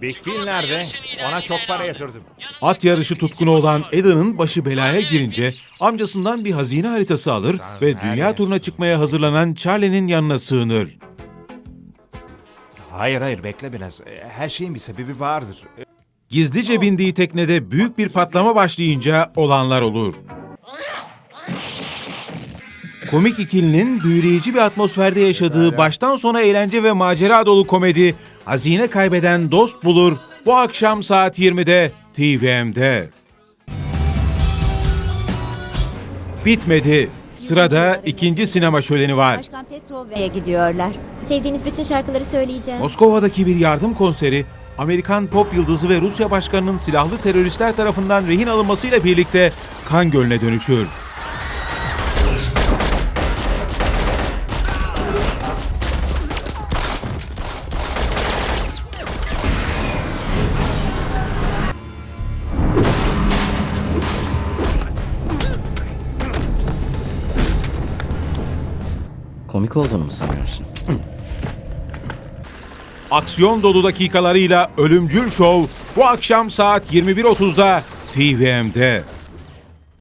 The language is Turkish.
Phil nerede? Ona çok para yatırdım. At yarışı tutkunu olan Adam'ın başı belaya girince amcasından bir hazine haritası alır ve dünya turuna çıkmaya hazırlanan Charlie'nin yanına sığınır. Hayır hayır bekle biraz. E, Her şeyin bir sebebi vardır. Gizlice bindiği teknede büyük bir patlama başlayınca olanlar olur. Komik ikilinin büyüleyici bir atmosferde yaşadığı baştan sona eğlence ve macera dolu komedi Hazine Kaybeden Dost Bulur bu akşam saat 20'de TVM'de. Bitmedi. Sırada ikinci sinema şöleni var. Başkan Petrova'ya gidiyorlar. Sevdiğiniz bütün şarkıları söyleyeceğim. Moskova'daki bir yardım konseri, Amerikan pop yıldızı ve Rusya başkanının silahlı teröristler tarafından rehin alınmasıyla birlikte kan gölüne dönüşür. Komik olduğunu mu sanıyorsun? Aksiyon dolu dakikalarıyla Ölümcül Show bu akşam saat 21.30'da TVM'de.